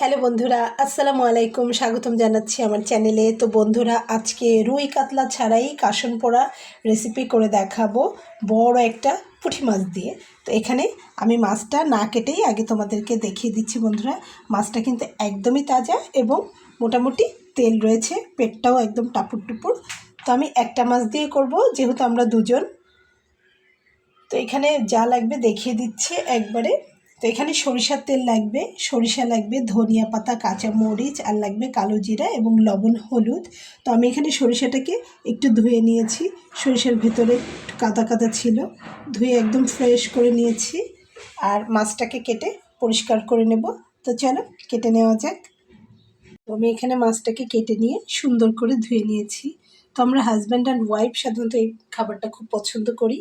Hello বন্ধুরা, আসসালামু আলাইকুম। স্বাগতম জানাচ্ছি আমার চ্যানেলে। তো বন্ধুরা, আজকে রুই কাতলা ছাড়াই কাসন পোড়া রেসিপি করে দেখাবো বড় একটা পুঁটি মাছ দিয়ে। তো এখানে আমি মাছটা না কেটেই আগে তোমাদেরকে দেখিয়ে দিচ্ছি বন্ধুরা। মাছটা কিন্তু একদমই তাজা এবং মোটামুটি তেল রয়েছে, পেটটাও একদম টাপুর টুপুর তো আমি একটা মাছ দিয়ে করব, যেহেতু আমরা দুজন। তো এখানে যা লাগবে দেখিয়ে দিচ্ছি একবারে। তো এখানে সরিষার তেল লাগবে। সরিষা লাগবে ধনিয়া পাতা, কাঁচা মরিচ, আর লাগবে কালো জিরা এবং লবণ, হলুদ। তো আমি এখানে সরিষাটাকে একটু ধুয়ে নিয়েছি। সরিষার ভেতরে কাদা কাদা ছিল। ধুয়ে একদম ফ্রেশ করে নিয়েছি। আর মাছটাকে কেটে পরিষ্কার করে নেব। তো চলো, কেটে নেওয়া যাক। তো আমি এখানে মাছটাকে কেটে নিয়ে সুন্দর করে ধুয়ে নিয়েছি। তো আমরা হাজব্যান্ড অ্যান্ড ওয়াইফ সাধারণত এই খাবারটা খুব পছন্দ করি।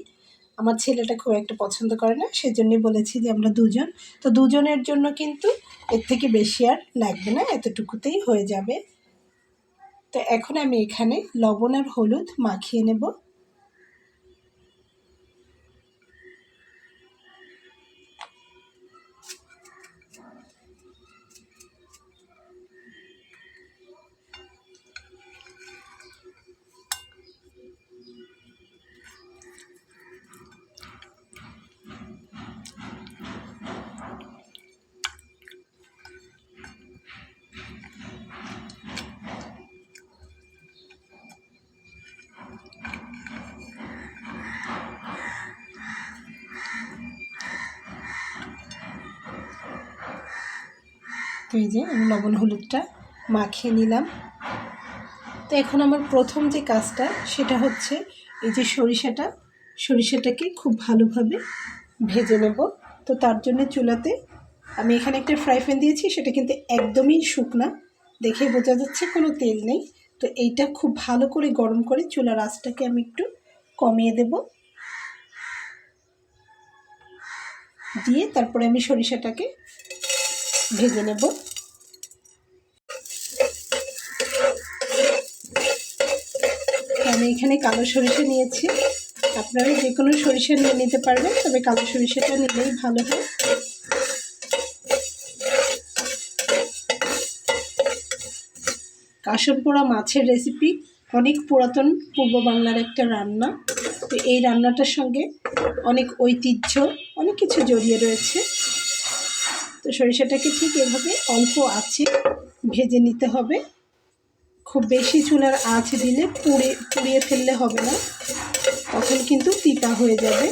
আমার ছেলেটা খুব একটা পছন্দ করে না সেজন্যই বলেছি যে আমরা দুজন। তো দুজনের জন্য কিন্তু এর থেকে বেশি আর লাগবে না, এতটুকুতেই হয়ে যাবে। তো এখন আমি এখানে লবণ আর হলুদ মাখিয়ে নেব। তো এই যে আমি লবণ হলুদটা মাখিয়ে নিলাম। তো এখন আমার প্রথম যে কাজটা সেটা হচ্ছে এই যে সরিষাটা, সরিষাটাকে খুব ভালোভাবে ভেজে নেব। তো তার জন্য চুলাতে আমি এখানে একটা ফ্রাই প্যান দিয়েছি, সেটা কিন্তু একদমই শুকনা। দেখে বোঝা যাচ্ছে কোনো তেল নেই। তো এইটা খুব ভালো করে গরম করে চুলার আঁচটাকে আমি একটু কমিয়ে দেব। দিয়ে তারপরে আমি সরিষাটাকে ভেজে নেব। আমি এখানে কালো সরিষা নিয়েছি। আপনারা যে কোনো সরিষা নিয়ে নিতে পারবেন, তবে কালো সরিষাটা নিলেই ভালো হয়। কাশন পোড়া মাছের রেসিপি অনেক পুরাতন পূর্ব বাংলার একটা রান্না। তো এই রান্নাটার সঙ্গে অনেক ঐতিহ্য, অনেক কিছু জড়িয়ে রয়েছে। তো সরিষাটাকে ঠিক এভাবে অল্প আছে ভেজে নিতে হবে। খুব বেশি চুলার আঁচ দিলে পুড়ে, পুড়িয়ে ফেললে হবে না। তখন কিন্তু তিতা হয়ে যাবে।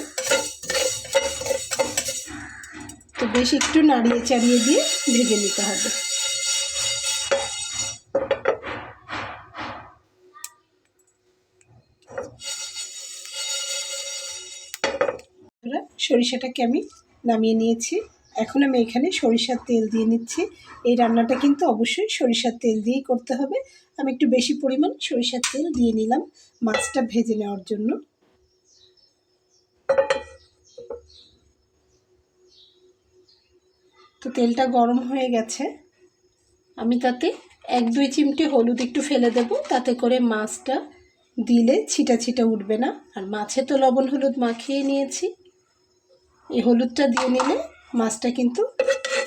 তো বেশ একটু নাড়িয়ে চাড়িয়ে দিয়ে ভেজে নিতে হবে। সরিষাটাকে আমি নামিয়ে নিয়েছি। এখন আমি এখানে সরিষার তেল দিয়ে নিচ্ছি। এই রান্নাটা কিন্তু অবশ্যই সরিষার তেল দিয়েই করতে হবে। আমি একটু বেশি পরিমাণ সরিষার তেল দিয়ে নিলাম মাছটা ভেজে নেওয়ার জন্য। তো তেলটা গরম হয়ে গেছে। আমি তাতে এক, দুই চিমটে হলুদ একটু ফেলে দেব। তাতে করে মাছটা দিলে ছিটা ছিটা উঠবে না। আর মাছে তো লবণ হলুদ মাখিয়ে নিয়েছি। এই হলুদটা দিয়ে নিলে মাছটা কিন্তু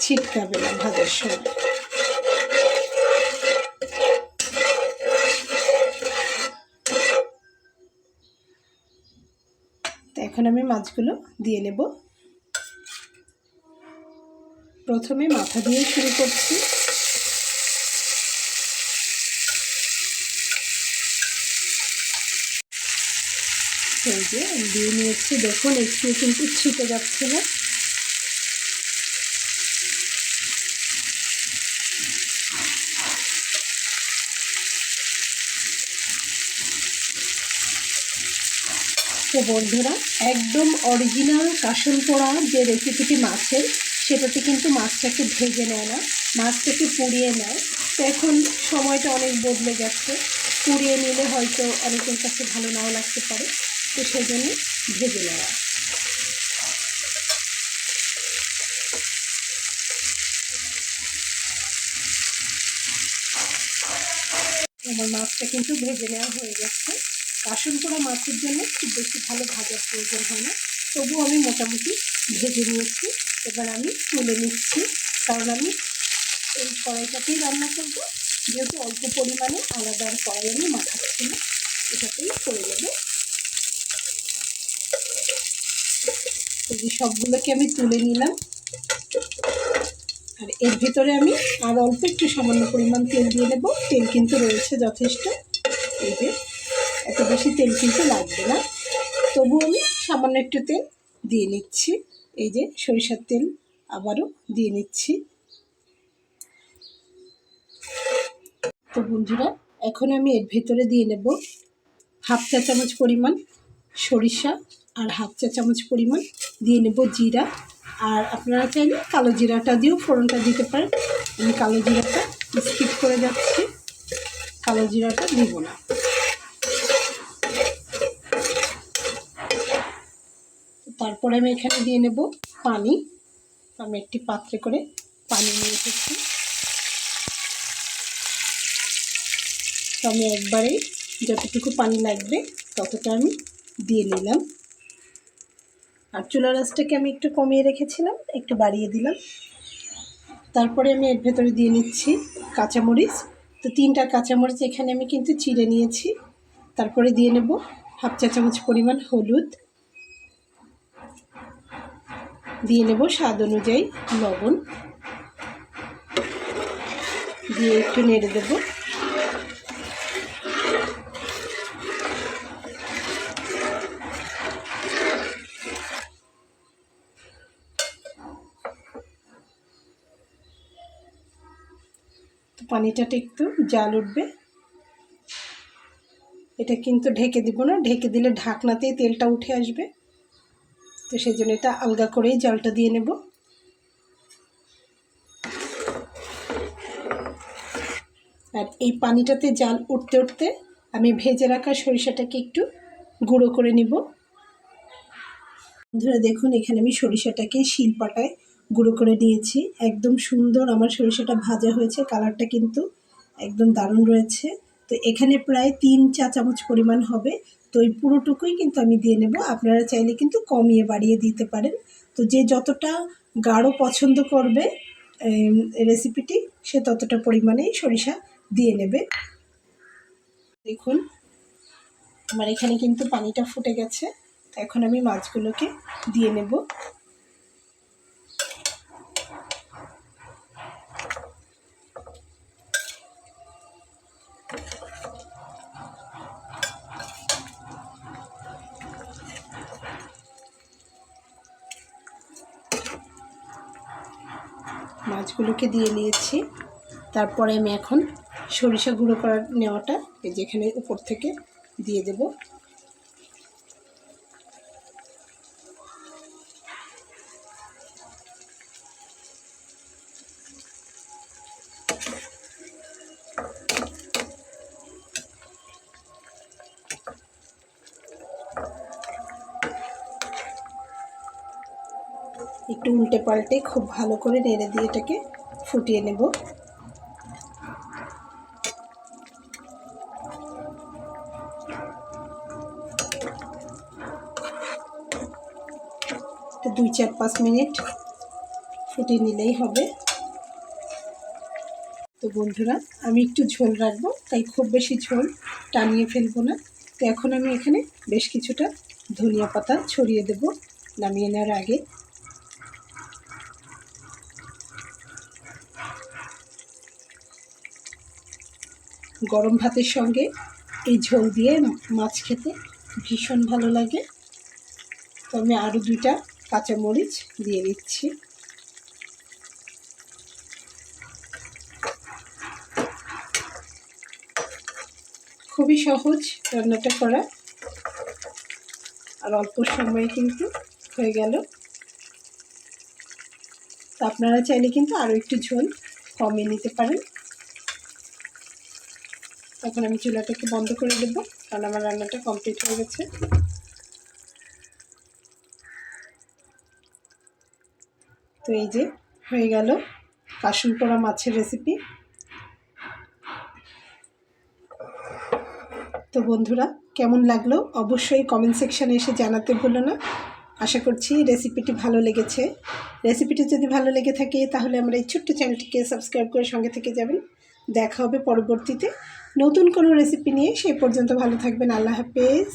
ছিটকাবে না ভাজার সময় এখন আমি মাছগুলো দিয়ে নেব। প্রথমে মাথা দিয়ে শুরু করছি। এই যে দিয়ে নিয়েছি। দেখুন, একটু কিন্তু ছিটে যাচ্ছে না। বন্ধুরা, একদম অরিজিনাল কাসন পোড়া যে রেসিপিটি মাছের সেটাতে কিন্তু মাছটাকে ভেজে নেয় না মাছটাকে পুড়িয়ে নেয়। তো এখন সময়টা অনেক বদলে গেছে, পুড়িয়ে নিলে হয়তো অনেকের কাছে ভালো নাও লাগতে পারে, তো সেই জন্য ভেজে নেওয়া। আমার মাছটা কিন্তু ভেজে নেওয়া হয়ে গেছে। কাসন করা মাছের জন্য খুব বেশি ভালো ভাজার প্রয়োজন হয় না। তবুও আমি মোটামুটি ভেজে নিয়েছি। এবার আমি তুলে নিচ্ছি। কারণ আমি এই কড়াইটাতেই রান্না করব। যেহেতু অল্প পরিমাণে আলাদা আর কড়াই আমি মাখাচ্ছি না, এটাতেই করে দেবো। সবগুলোকে আমি তুলে নিলাম। আর এর ভিতরে আমি আর অল্প একটু সামান্য পরিমাণ তেল দিয়ে দেবো। তেল কিন্তু রয়েছে যথেষ্ট। এই যে এত বেশি তেল কিন্তু লাগবে না। তবু আমি সামান্য একটু তেল দিয়ে নিচ্ছি। এই যে সরিষার তেল আবারও দিয়ে নিচ্ছি। তো বন্ধুরা, এখন আমি এর ভেতরে দিয়ে নেব হাফ চা চামচ পরিমাণ সরিষা আর হাফ চা চামচ পরিমাণ দিয়ে নেব জিরা। আর আপনারা চাইলে কালো জিরাটা দিয়েও ফোড়নটা দিতে পারেন। আমি কালো জিরাটা স্কিপ করে যাচ্ছি। কালো জিরাটা দিব না। তারপরে আমি এখানে দিয়ে নেব পানি। আমি একটি পাত্রে করে পানি নিয়ে এসেছি। তো আমি একবারেই যতটুকু পানি লাগবে ততটা আমি দিয়ে নিলাম। আর চুলা রাসটাকে আমি একটু কমিয়ে রেখেছিলাম, একটু বাড়িয়ে দিলাম। তারপরে আমি এর ভেতরে দিয়ে নিচ্ছি কাঁচামরিচ। তো তিনটা কাঁচামরিচ এখানে আমি কিন্তু চিড়ে নিয়েছি। তারপরে দিয়ে নেব হাফ চা চামচ পরিমাণ হলুদ। দিয়ে নেব স্বাদ অনুযায়ী লবণ। দিয়ে একটু নেড়ে দেবো। পানিটাতে একটু জাল উঠবে। এটা কিন্তু ঢেকে দিব না, ঢেকে দিলে ঢাকনাতেই তেলটা উঠে আসবে। তো সেই জন্য এটা আলগা করেই জলটা দিয়ে নেব। আর এই পানিটাতে জাল উঠতে উঠতে আমি ভেজে রাখা সরিষাটাকে একটু গুঁড়ো করে নিব। বন্ধুরা দেখুন, এখানে আমি সরিষাটাকে শিলপাটায় গুঁড়ো করে নিয়েছি। একদম সুন্দর আমার সরিষাটা ভাজা হয়েছে, কালারটা কিন্তু একদম দারুণ রয়েছে। তো এখানে প্রায় তিন চা চামচ পরিমাণ হবে। তো এই পুরোটুকুই কিন্তু আমি দিয়ে নেব। আপনারা চাইলে কিন্তু কমিয়ে বাড়িয়ে দিতে পারেন। তো যে যতটা গাঢ় পছন্দ করবে রেসিপিটি সে ততটা পরিমাণেই সরিষা দিয়ে নেবে। দেখুন, আমার এখানে কিন্তু পানিটা ফুটে গেছে। এখন আমি মাছগুলোকে দিয়ে নেব। মাছগুলোকে দিয়ে নিয়েছি। তারপরে আমি এখন সরিষা গুঁড়ো করার নেওয়াটা এই যেখানে উপর থেকে দিয়ে দেব। একটু উল্টে পাল্টে খুব ভালো করে নেড়ে দিয়ে এটাকে ফুটিয়ে নেব। দুই চার পাঁচ মিনিট ফুটিয়ে নিলেই হবে। তো বন্ধুরা, আমি একটু ঝোল রাখব, তাই খুব বেশি ঝোল টানিয়ে ফেলব না। তো এখন আমি এখানে বেশ কিছুটা ধনিয়া পাতা ছড়িয়ে দেব নামিয়ে নেওয়ার আগে। গরম ভাতের সঙ্গে এই ঝোল দিয়ে মাছ খেতে ভীষণ ভালো লাগে। তো আমি আরও দুইটা কাঁচামরিচ দিয়ে দিচ্ছি। খুবই সহজ রান্নাটা করা। আর অল্প সময়ে কিন্তু হয়ে গেল। তো আপনারা চাইলে কিন্তু আরও একটু ঝোল কমিয়ে নিতে পারেন। তখন আমি চুলাটাকে বন্ধ করে দেব। কারণ আমার রান্নাটা কমপ্লিট হয়ে গেছে। তো এই যে হয়ে গেল কাশুন পোড়া মাছের রেসিপি তো বন্ধুরা, কেমন লাগল? অবশ্যই কমেন্ট সেকশানে এসে জানাতে ভুলো না। আশা করছি রেসিপিটি ভালো লেগেছে। রেসিপিটি যদি ভালো লেগে থাকে, তাহলে আমরা এই ছোট্ট চ্যানেলটিকে সাবস্ক্রাইব করে সঙ্গে থেকে যাবেন। দেখা হবে পরবর্তীতে। নতুন কোনো রেসিপি নিয়ে সেই পর্যন্ত ভালো থাকবেন। আল্লাহ হাফেজ।